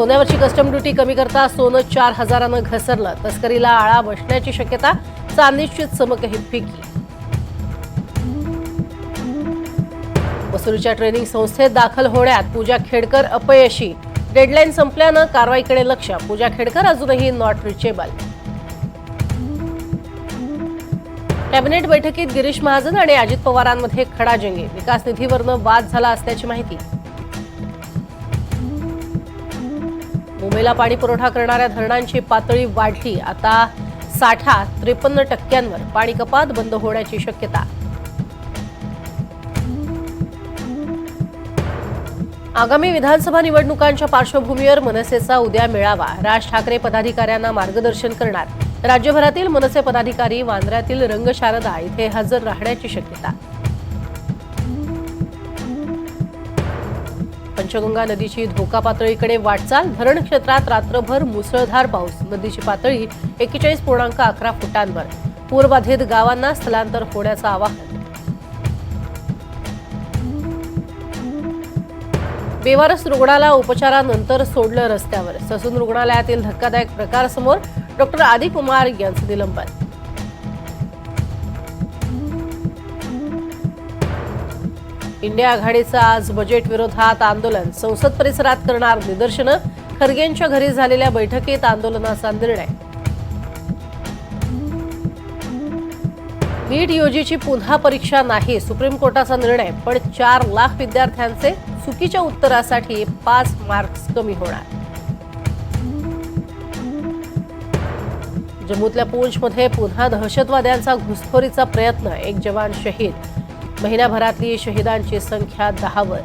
सोन्यावरची custom duty कमी करता सोनं चार हजारानं घसरलं. तस्करीला आळा बसण्याची शक्यता चांदीची चमकही फिकी वसुलीच्या ट्रेनिंग संस्थेत दाखल होण्यात पूजा खेडकर अपयशी. डेडलाईन संपल्यानं कारवाईकडे लक्ष. पूजा खेडकर अजूनही नॉट रिचेबल कॅबिनेट बैठकीत गिरीश महाजन आणि अजित पवारांमध्ये खडाजंगी. विकास निधीवरनं वाद झाला असल्याची माहिती. मुंबईला पाणी पुरवठा करणाऱ्या धरणांची पातळी वाढली आता साठा त्रेपन्न टक्क्यांवर पाणी कपात बंद होण्याची शक्यता. आगामी विधानसभा निवडणुकांच्या पार्श्वभूमीवर मनसेचा उद्या मेळावा. राज ठाकरे पदाधिकाऱ्यांना मार्गदर्शन करणार. राज्यभरातील मनसे पदाधिकारी वांद्र्यातील रंगशारदा इथे हजर राहण्याची शक्यता. पंचगंगा नदीची धोका पातळीकडे वाटचाल. धरण क्षेत्रात रात्रभर मुसळधार पाऊस. नदीची पातळी एक्केचाळीस पूर्णांक अकरा फुटांवर. पूरबाधित गावांना स्थलांतर होण्याचं आवाहन. बेवारस रुग्णाला उपचारानंतर सोडलं रस्त्यावर. ससून रुग्णालयातील धक्कादायक प्रकार समोर डॉक्टर आदी कुमार यांचं निलंबन. इंडिया आघाडीचं आज बजेट विरोधात आंदोलन. संसद परिसरात करणार निदर्शनं. खरगेंच्या घरी झालेल्या बैठकीत आंदोलनाचा निर्णय. नीट यूजीची पुन्हा परीक्षा नाही सुप्रीम कोर्टाचा निर्णय पण चार लाख विद्यार्थ्यांचे चुकीच्या उत्तरासाठी पाच मार्क्स कमी होणार. जम्मूतल्या पूंछमध्ये पुन्हा दहशतवाद्यांचा घुसखोरीचा प्रयत्न एक जवान शहीद महिन्याभरातली शहीदांची संख्या दहावर.